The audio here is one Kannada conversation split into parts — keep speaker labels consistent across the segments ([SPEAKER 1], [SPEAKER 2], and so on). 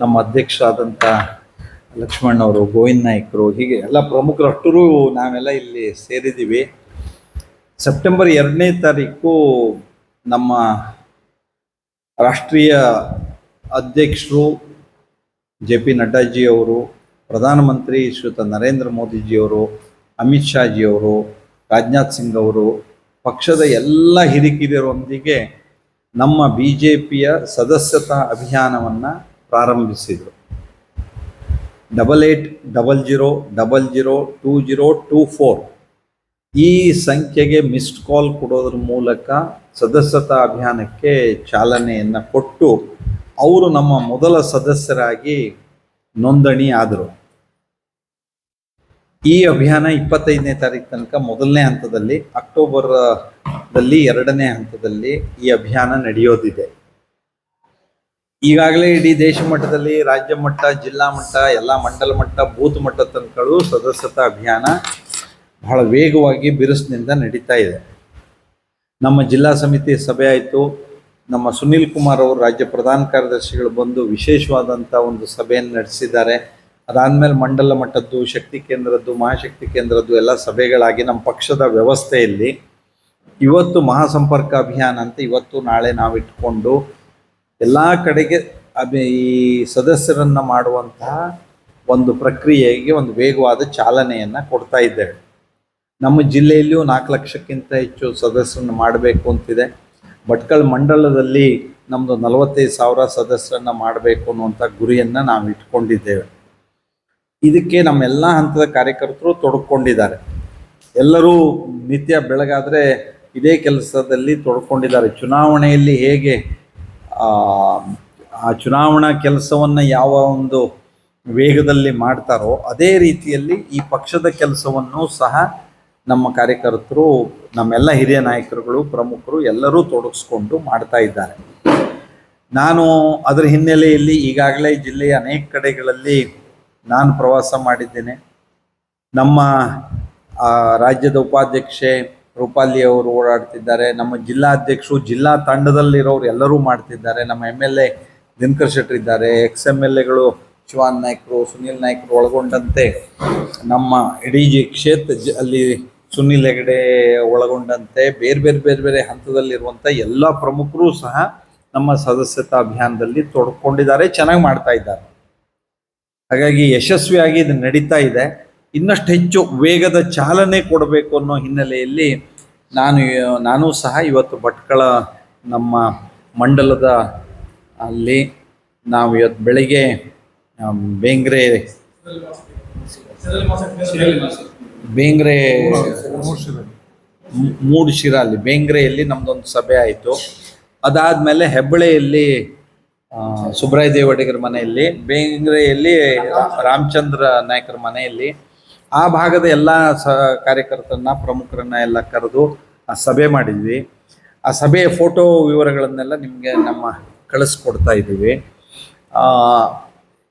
[SPEAKER 1] ನಮ್ಮ ಅಧ್ಯಕ್ಷರಾದಂಥ ಲಕ್ಷ್ಮಣ್ ಅವರು, ಗೋವಿಂದ್ ನಾಯ್ಕರು ಹೀಗೆ ಎಲ್ಲ ಪ್ರಮುಖರು ಅಷ್ಟರೂ ನಾವೆಲ್ಲ ಇಲ್ಲಿ ಸೇರಿದ್ದೀವಿ. ಸೆಪ್ಟೆಂಬರ್ ಎರಡನೇ ತಾರೀಕು ನಮ್ಮ ರಾಷ್ಟ್ರೀಯ ಅಧ್ಯಕ್ಷರು ಜೆ ಪಿ ನಡ್ಡಾಜಿ ಅವರು, ಪ್ರಧಾನಮಂತ್ರಿ ಶ್ರೀಯುತ ನರೇಂದ್ರ ಮೋದಿಜಿಯವರು ಅಮಿತ್ ಶಾಜಿಯವರು ರಾಜನಾಥ್ ಸಿಂಗ್ ಅವರು, ಪಕ್ಷದ ಎಲ್ಲ ಹಿರಿಕಿರಿಯರೊಂದಿಗೆ ನಮ್ಮ ಬಿ ಜೆ ಸದಸ್ಯತಾ ಅಭಿಯಾನವನ್ನು ಪ್ರಾರಂಭಿಸಿದರು. Double eight double zero double zero two zero two four ಈ ಸಂಖ್ಯೆಗೆ ಮಿಸ್ಡ್ ಕಾಲ್ ಕೊಡೋದ್ರ ಮೂಲಕ ಸದಸ್ಯತಾ ಅಭಿಯಾನಕ್ಕೆ ಚಾಲನೆಯನ್ನು ಕೊಟ್ಟು ಅವರು ನಮ್ಮ ಮೊದಲ ಸದಸ್ಯರಾಗಿ ನೋಂದಣಿ ಆದರು. ಈ ಅಭಿಯಾನ ಇಪ್ಪತ್ತೈದನೇ ತಾರೀಕು ತನಕ ಮೊದಲನೇ ಹಂತದಲ್ಲಿ ಅಕ್ಟೋಬರ್ ದಲ್ಲಿ ಎರಡನೇ ಹಂತದಲ್ಲಿ ಈ ಅಭಿಯಾನ ನಡೆಯೋದಿದೆ. ಈಗಾಗಲೇ ಇಡೀ ದೇಶ ಮಟ್ಟದಲ್ಲಿ ರಾಜ್ಯ ಮಟ್ಟ, ಜಿಲ್ಲಾ ಮಟ್ಟ, ಎಲ್ಲ ಮಂಡಲ ಮಟ್ಟ, ಬೂತ್ ಮಟ್ಟ ತನಕಗಳು ಸದಸ್ಯತಾ ಅಭಿಯಾನ ಬಹಳ ವೇಗವಾಗಿ ಬಿರುಸಿನಿಂದ ನಡೀತಾ ಇದೆ. ನಮ್ಮ ಜಿಲ್ಲಾ ಸಮಿತಿ ಸಭೆ ಆಯಿತು. ನಮ್ಮ ಸುನೀಲ್ ಕುಮಾರ್ ಅವರು ರಾಜ್ಯ ಪ್ರಧಾನ ಕಾರ್ಯದರ್ಶಿಗಳು ಬಂದು ವಿಶೇಷವಾದಂಥ ಒಂದು ಸಭೆಯನ್ನು ನಡೆಸಿದ್ದಾರೆ. ಅದಾದಮೇಲೆ ಮಂಡಲ ಮಟ್ಟದ್ದು, ಶಕ್ತಿ ಕೇಂದ್ರದ್ದು, ಮಹಾಶಕ್ತಿ ಕೇಂದ್ರದ್ದು ಎಲ್ಲ ಸಭೆಗಳಾಗಿ ನಮ್ಮ ಪಕ್ಷದ ವ್ಯವಸ್ಥೆಯಲ್ಲಿ ಇವತ್ತು ಮಹಾಸಂಪರ್ಕ ಅಭಿಯಾನ ಅಂತ ಇವತ್ತು ನಾಳೆ ನಾವು ಇಟ್ಕೊಂಡು ಎಲ್ಲ ಕಡೆಗೆ ಅಭಿ, ಈ ಸದಸ್ಯರನ್ನು ಮಾಡುವಂತಹ ಒಂದು ಪ್ರಕ್ರಿಯೆಗೆ ಒಂದು ವೇಗವಾದ ಚಾಲನೆಯನ್ನು ಕೊಡ್ತಾ ಇದ್ದೇವೆ. ನಮ್ಮ ಜಿಲ್ಲೆಯಲ್ಲಿಯೂ ನಾಲ್ಕು ಲಕ್ಷಕ್ಕಿಂತ ಹೆಚ್ಚು ಸದಸ್ಯರನ್ನು ಮಾಡಬೇಕು ಅಂತಿದೆ. ಭಟ್ಕಳ ಮಂಡಲದಲ್ಲಿ ನಮ್ಮದು ನಲವತ್ತೈದು ಸಾವಿರ ಸದಸ್ಯರನ್ನ ಮಾಡಬೇಕು ಅನ್ನುವಂಥ ಗುರಿಯನ್ನು ನಾವು ಇಟ್ಕೊಂಡಿದ್ದೇವೆ. ಇದಕ್ಕೆ ನಮ್ಮೆಲ್ಲ ಹಂತದ ಕಾರ್ಯಕರ್ತರು ತೊಡ್ಕೊಂಡಿದ್ದಾರೆ. ಎಲ್ಲರೂ ನಿತ್ಯ ಬೆಳಗಾದರೆ ಇದೇ ಕೆಲಸದಲ್ಲಿ ತೊಡ್ಕೊಂಡಿದ್ದಾರೆ. ಚುನಾವಣೆಯಲ್ಲಿ ಹೇಗೆ ಆ, ಚುನಾವಣಾ ಕೆಲಸವನ್ನು ಯಾವ ಒಂದು ವೇಗದಲ್ಲಿ ಮಾಡ್ತಾರೋ ಅದೇ ರೀತಿಯಲ್ಲಿ ಈ ಪಕ್ಷದ ಕೆಲಸವನ್ನು ಸಹ ನಮ್ಮ ಕಾರ್ಯಕರ್ತರು ನಮ್ಮೆಲ್ಲ ಹಿರಿಯ ನಾಯಕರುಗಳು ಪ್ರಮುಖರು ಎಲ್ಲರೂ ತೊಡಗಿಸ್ಕೊಂಡು ಮಾಡ್ತಾ ಇದ್ದಾರೆ. ನಾನು ಅದರ ಹಿನ್ನೆಲೆಯಲ್ಲಿ ಈಗಾಗಲೇ ಜಿಲ್ಲೆಯ ಅನೇಕ ಕಡೆಗಳಲ್ಲಿ ನಾನು ಪ್ರವಾಸ ಮಾಡಿದ್ದೇನೆ. ನಮ್ಮ ರಾಜ್ಯದ ಉಪಾಧ್ಯಕ್ಷೆ ರೂಪಾಲಿ ಅವರು ಓಡಾಡ್ತಿದ್ದಾರೆ. ನಮ್ಮ ಜಿಲ್ಲಾಧ್ಯಕ್ಷರು ಜಿಲ್ಲಾ ತಂಡದಲ್ಲಿರೋರು ಎಲ್ಲರೂ ಮಾಡ್ತಿದ್ದಾರೆ. ನಮ್ಮ M L A Dinakar Shettar ಇದ್ದಾರೆ. ಎಕ್ಸ್ ಎಂ ಎಲ್ ಎಗಳು ಶಿವಾನ್ ನಾಯ್ಕರು, ಸುನೀಲ್ ನಾಯ್ಕರು ಒಳಗೊಂಡಂತೆ ನಮ್ಮ ಇಡೀ ಕ್ಷೇತ್ರ ಅಲ್ಲಿ ಸುನೀಲ್ ಹೆಗಡೆ ಒಳಗೊಂಡಂತೆ ಬೇರೆ ಬೇರೆ ಬೇರೆ ಬೇರೆ ಹಂತದಲ್ಲಿರುವಂಥ ಎಲ್ಲ ಪ್ರಮುಖರು ಸಹ ನಮ್ಮ ಸದಸ್ಯತಾ ಅಭಿಯಾನದಲ್ಲಿ ತೊಡ್ಕೊಂಡಿದ್ದಾರೆ, ಚೆನ್ನಾಗಿ ಮಾಡ್ತಾ ಇದ್ದಾರೆ. ಹಾಗಾಗಿ ಯಶಸ್ವಿಯಾಗಿ ಇದು ನಡೀತಾ ಇದೆ. ಇನ್ನಷ್ಟು ಹೆಚ್ಚು ವೇಗದ ಚಾಲನೆ ಕೊಡಬೇಕು ಅನ್ನೋ ಹಿನ್ನೆಲೆಯಲ್ಲಿ ನಾನು ನಾನು ಸಹ ಇವತ್ತು ಭಟ್ಕಳ ನಮ್ಮ ಮಂಡಲದ ಅಲ್ಲಿ ನಾವು ಇವತ್ತು ಬೆಳಿಗ್ಗೆ ಬೇಂಗ್ರೆ ಬೇಂಗ್ರೆ ಮೂಡುಶಿರ ಅಲ್ಲಿ, ಬೇಂಗ್ರೆಯಲ್ಲಿ ನಮ್ದೊಂದು ಸಭೆ ಆಯಿತು. ಅದಾದಮೇಲೆ ಹೆಬ್ಬಳೆಯಲ್ಲಿ ಸುಬ್ರಾಯ ದೇವಡಿಗರ ಮನೆಯಲ್ಲಿ, ಬೇಂಗ್ರೆಯಲ್ಲಿ ರಾಮಚಂದ್ರ ನಾಯಕರ ಮನೆಯಲ್ಲಿ ಆ ಭಾಗದ ಎಲ್ಲ ಸ ಕಾರ್ಯಕರ್ತರನ್ನ, ಪ್ರಮುಖರನ್ನ ಎಲ್ಲ ಕರೆದು ಆ ಸಭೆ ಮಾಡಿದ್ವಿ. ಆ ಸಭೆಯ ಫೋಟೋ ವಿವರಗಳನ್ನೆಲ್ಲ ನಿಮಗೆ ನಮ್ಮ ಕಳಿಸ್ಕೊಡ್ತಾ ಇದ್ದೀವಿ.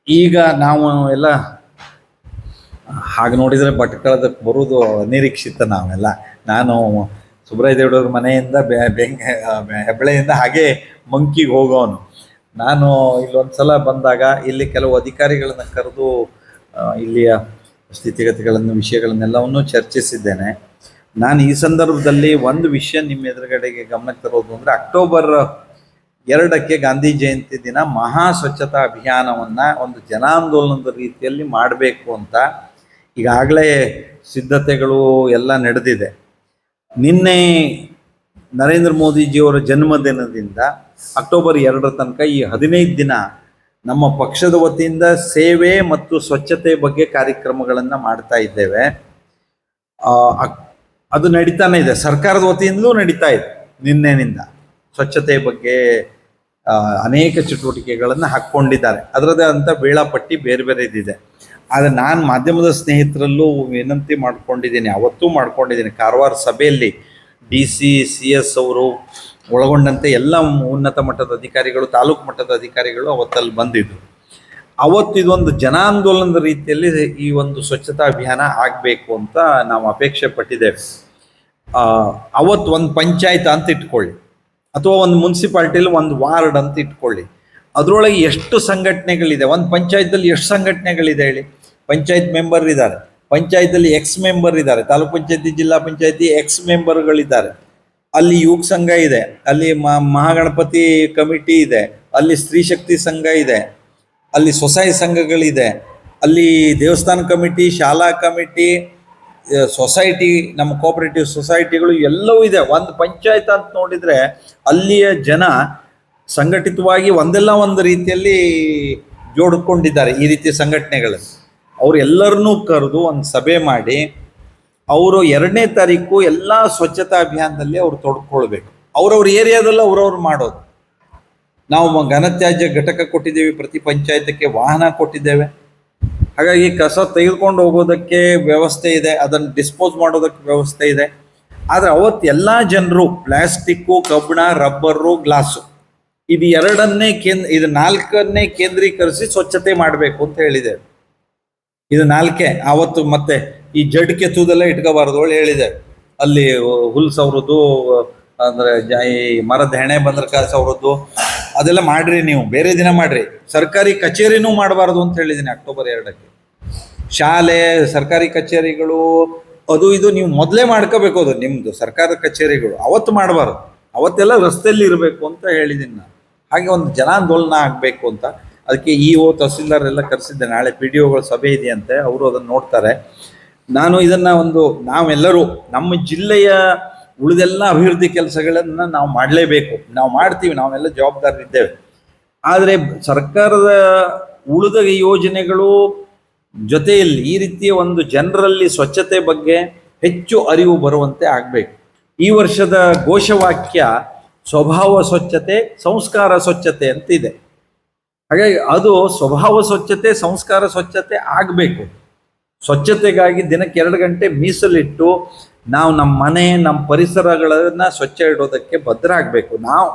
[SPEAKER 1] ಈಗ ನಾವು ಎಲ್ಲ, ಹಾಗೆ ನೋಡಿದರೆ ಭಟ್ಕಳದಕ್ಕೆ ಬರೋದು ಅನಿರೀಕ್ಷಿತ ನಾವೆಲ್ಲ. ನಾನು ಸುಬ್ರಾಯ ದೇವಡವ್ರ ಮನೆಯಿಂದ ಬೆಂಗ ಹೆಬ್ಬಳೆಯಿಂದ ಹಾಗೆ ಮಂಕಿಗೆ ಹೋಗೋನು. ನಾನು ಇಲ್ಲೊಂದು ಸಲ ಬಂದಾಗ ಇಲ್ಲಿ ಕೆಲವು ಅಧಿಕಾರಿಗಳನ್ನ ಕರೆದು ಇಲ್ಲಿಯ ಸ್ಥಿತಿಗತಿಗಳನ್ನು, ವಿಷಯಗಳನ್ನೆಲ್ಲವನ್ನು ಚರ್ಚಿಸಿದ್ದೇನೆ. ನಾನು ಈ ಸಂದರ್ಭದಲ್ಲಿ ಒಂದು ವಿಷಯ ನಿಮ್ಮ ಎದುರುಗಡೆಗೆ ಗಮನಕ್ಕೆ ತರೋದು ಅಂದರೆ ಅಕ್ಟೋಬರ್ ಎರಡಕ್ಕೆ ಗಾಂಧಿ ಜಯಂತಿ ದಿನ ಮಹಾ ಸ್ವಚ್ಛತಾ ಅಭಿಯಾನವನ್ನು ಒಂದು ಜನಾಂದೋಲನದ ರೀತಿಯಲ್ಲಿ ಮಾಡಬೇಕು ಅಂತ ಈಗಾಗಲೇ ಸಿದ್ಧತೆಗಳು ಎಲ್ಲ ನಡೆದಿದೆ. ನಿನ್ನೆ ನರೇಂದ್ರ ಮೋದಿಜಿಯವರ ಜನ್ಮದಿನದಿಂದ ಅಕ್ಟೋಬರ್ ಎರಡರ ತನಕ ಈ ಹದಿನೈದು ದಿನ ನಮ್ಮ ಪಕ್ಷದ ವತಿಯಿಂದ ಸೇವೆ ಮತ್ತು ಸ್ವಚ್ಛತೆ ಬಗ್ಗೆ ಕಾರ್ಯಕ್ರಮಗಳನ್ನು ಮಾಡ್ತಾ ಇದ್ದೇವೆ. ಅದು ನಡೀತಾನೆ ಇದೆ. ಸರ್ಕಾರದ ವತಿಯಿಂದಲೂ ನಡೀತಾ ಇದೆ ನಿನ್ನೆನಿಂದ. ಸ್ವಚ್ಛತೆ ಬಗ್ಗೆ ಅನೇಕ ಚಟುವಟಿಕೆಗಳನ್ನು ಹಾಕ್ಕೊಂಡಿದ್ದಾರೆ. ಅದರದೇ ಅಂತ ವೇಳಾಪಟ್ಟಿ ಬೇರೆ ಬೇರೆ ಇದಿದೆ. ಆದರೆ ನಾನು ಮಾಧ್ಯಮದ ಸ್ನೇಹಿತರಲ್ಲೂ ವಿನಂತಿ ಮಾಡ್ಕೊಂಡಿದ್ದೀನಿ, ಅವತ್ತೂ ಮಾಡ್ಕೊಂಡಿದ್ದೀನಿ. ಕಾರವಾರ ಸಭೆಯಲ್ಲಿ ಡಿ ಸಿ ಸಿ ಎಸ್ ಅವರು ಒಳಗೊಂಡಂತೆ ಎಲ್ಲ ಉನ್ನತ ಮಟ್ಟದ ಅಧಿಕಾರಿಗಳು, ತಾಲೂಕು ಮಟ್ಟದ ಅಧಿಕಾರಿಗಳು ಅವತ್ತಲ್ಲಿ ಬಂದಿದ್ದರು ಅವತ್ತು ಇದೊಂದು ಜನಾಂದೋಲನದ ರೀತಿಯಲ್ಲಿ ಈ ಒಂದು ಸ್ವಚ್ಛತಾ ಅಭಿಯಾನ ಆಗಬೇಕು ಅಂತ ನಾವು ಅಪೇಕ್ಷೆ ಪಟ್ಟಿದ್ದೇವೆ. ಅವತ್ತು ಒಂದು ಪಂಚಾಯತ್ ಅಂತ ಇಟ್ಕೊಳ್ಳಿ, ಅಥವಾ ಒಂದು ಮುನ್ಸಿಪಾಲ್ಟಿಲಿ ಒಂದು ವಾರ್ಡ್ ಅಂತ ಇಟ್ಕೊಳ್ಳಿ. ಅದರೊಳಗೆ ಎಷ್ಟು ಸಂಘಟನೆಗಳಿದೆ, ಒಂದು ಪಂಚಾಯತ್ದಲ್ಲಿ ಎಷ್ಟು ಸಂಘಟನೆಗಳಿದೆ ಹೇಳಿ. ಪಂಚಾಯತ್ ಮೆಂಬರ್ ಇದ್ದಾರೆ ಪಂಚಾಯತಲ್ಲಿ ಎಕ್ಸ್ ಮೆಂಬರ್ ಇದ್ದಾರೆ, ತಾಲೂಕ್ ಪಂಚಾಯತಿ, ಜಿಲ್ಲಾ ಪಂಚಾಯತಿ ಎಕ್ಸ್ ಮೆಂಬರ್ಗಳಿದ್ದಾರೆ. ಅಲ್ಲಿ ಯುವಕ ಸಂಘ ಇದೆ, ಅಲ್ಲಿ ಮಹಾಗಣಪತಿ ಕಮಿಟಿ ಇದೆ, ಅಲ್ಲಿ ಸ್ತ್ರೀ ಶಕ್ತಿ ಸಂಘ ಇದೆ, ಅಲ್ಲಿ ಸ್ವಸಹಾಯ ಸಂಘಗಳಿದೆ, ಅಲ್ಲಿ ದೇವಸ್ಥಾನ ಕಮಿಟಿ, ಶಾಲಾ ಕಮಿಟಿ ಸೊಸೈಟಿ, ನಮ್ಮ ಕೋಆಪರೇಟಿವ್ ಸೊಸೈಟಿಗಳು ಎಲ್ಲವೂ ಇದೆ. ಒಂದು ಪಂಚಾಯತ್ ಅಂತ ನೋಡಿದ್ರೆ ಅಲ್ಲಿಯ ಜನ ಸಂಘಟಿತವಾಗಿ ಒಂದೆಲ್ಲ ಒಂದು ರೀತಿಯಲ್ಲಿ ಜೋಡಿಕೊಂಡಿದ್ದಾರೆ ಈ ರೀತಿಯ ಸಂಘಟನೆಗಳಲ್ಲಿ ಅವರೆಲ್ಲರನ್ನೂ ಕರೆದು ಒಂದು ಸಭೆ ಮಾಡಿ ಅವರು ಎರಡನೇ ತಾರೀಕು ಎಲ್ಲ ಸ್ವಚ್ಛತಾ ಅಭಿಯಾನದಲ್ಲಿ ಅವ್ರು ತೊಡ್ಕೊಳ್ಬೇಕು. ಅವ್ರವ್ರ ಏರಿಯಾದಲ್ಲಿ ಅವ್ರವ್ರು ಮಾಡೋದು. ನಾವು ಘನತ್ಯಾಜ್ಯ ಘಟಕ ಕೊಟ್ಟಿದ್ದೇವೆ, ಪ್ರತಿ ಪಂಚಾಯತಕ್ಕೆ ವಾಹನ ಕೊಟ್ಟಿದ್ದೇವೆ. ಹಾಗಾಗಿ ಕಸ ತೆಗೆದುಕೊಂಡು ಹೋಗೋದಕ್ಕೆ ವ್ಯವಸ್ಥೆ ಇದೆ, ಅದನ್ನು ಡಿಸ್ಪೋಸ್ ಮಾಡೋದಕ್ಕೆ ವ್ಯವಸ್ಥೆ ಇದೆ. ಆದರೆ ಅವತ್ತು ಎಲ್ಲ ಜನರು ಪ್ಲಾಸ್ಟಿಕ್ಕು, ಕಬ್ಬಣ, ರಬ್ಬರು, ಗ್ಲಾಸು, ಇದು ಎರಡನ್ನೇ ಕೇಂದ್ರ ಇದು ನಾಲ್ಕನ್ನೇ ಕೇಂದ್ರೀಕರಿಸಿ ಸ್ವಚ್ಛತೆ ಮಾಡಬೇಕು ಅಂತ ಹೇಳಿದೆ ಇದು ನಾಲ್ಕೆ ಆವತ್ತು ಮತ್ತೆ ಈ ಜಡ್ ಕೆತ್ತುವುದೆಲ್ಲ ಇಟ್ಕೋಬಾರ್ದು, ಒಳ್ಳೆ ಹೇಳಿದೆ. ಅಲ್ಲಿ ಹುಲ್ ಸವರದ್ದು, ಅಂದ್ರೆ ಈ ಮರದ ಹೆಣೆ ಬಂದ್ರ ಕಾಸು ಸವರದ್ದು, ಅದೆಲ್ಲ ಮಾಡ್ರಿ ನೀವು, ಬೇರೆ ದಿನ ಮಾಡ್ರಿ. ಸರ್ಕಾರಿ ಕಚೇರಿನೂ ಮಾಡಬಾರ್ದು ಅಂತ ಹೇಳಿದ್ದೀನಿ ಅಕ್ಟೋಬರ್ ಎರಡಕ್ಕೆ. ಶಾಲೆ, ಸರ್ಕಾರಿ ಕಚೇರಿಗಳು, ಅದು ಇದು ನೀವು ಮೊದಲೇ ಮಾಡ್ಕೋಬೇಕು ಅದು. ನಿಮ್ದು ಸರ್ಕಾರದ ಕಚೇರಿಗಳು, ಅವತ್ತು ಮಾಡಬಾರ್ದು. ಅವತ್ತೆಲ್ಲ ರಸ್ತೆಯಲ್ಲಿ ಇರಬೇಕು ಅಂತ ಹೇಳಿದ್ದೀನಿ ನಾನು. ಹಾಗೆ ಒಂದು ಜನಾಂದೋಲನ ಆಗಬೇಕು ಅಂತ. ಅದಕ್ಕೆ ಇ ಒ ತಹಸೀಲ್ದಾರ್ ಎಲ್ಲ ಕರೆಸಿದ್ದೆ. ನಾಳೆ ಪಿ ಡಿ ಒಗಳ ಸಭೆ ಇದೆಯಂತೆ, ಅವರು ಅದನ್ನು ನೋಡ್ತಾರೆ. ನಾನು ಇದನ್ನ ಒಂದು ನಾವೆಲ್ಲರೂ ನಮ್ಮ ಜಿಲ್ಲೆಯ ಉಳಿದೆಲ್ಲ ಅಭಿವೃದ್ಧಿ ಕೆಲಸಗಳನ್ನ ನಾವು ಮಾಡಲೇಬೇಕು. ನಾವು ಮಾಡ್ತೀವಿ, ನಾವೆಲ್ಲ ಜವಾಬ್ದಾರರಿದ್ದೇವೆ ಆದರೆ ಸರ್ಕಾರದ ಉಳಿದ ಯೋಜನೆಗಳು ಜೊತೆಯಲ್ಲಿ ಈ ರೀತಿಯ ಒಂದು ಜನರಲ್ಲಿ ಸ್ವಚ್ಛತೆ ಬಗ್ಗೆ ಹೆಚ್ಚು ಅರಿವು ಬರುವಂತೆ ಆಗಬೇಕು. ಈ ವರ್ಷದ ಘೋಷವಾಕ್ಯ ಸ್ವಭಾವ ಸ್ವಚ್ಛತೆ, ಸಂಸ್ಕಾರ ಸ್ವಚ್ಛತೆ ಅಂತ ಇದೆ ಹಾಗಾಗಿ ಅದು ಸ್ವಭಾವ ಸ್ವಚ್ಛತೆ, ಸಂಸ್ಕಾರ ಸ್ವಚ್ಛತೆ ಆಗಬೇಕು. ಸ್ವಚ್ಛತೆಗಾಗಿ ದಿನಕ್ಕೆ ಎರಡು ಗಂಟೆ ಮೀಸಲಿಟ್ಟು ನಾವು ನಮ್ಮ ಮನೆ, ನಮ್ಮ ಪರಿಸರಗಳನ್ನ ಸ್ವಚ್ಛ ಇಡೋದಕ್ಕೆ ಭದ್ರ ಆಗಬೇಕು ನಾವು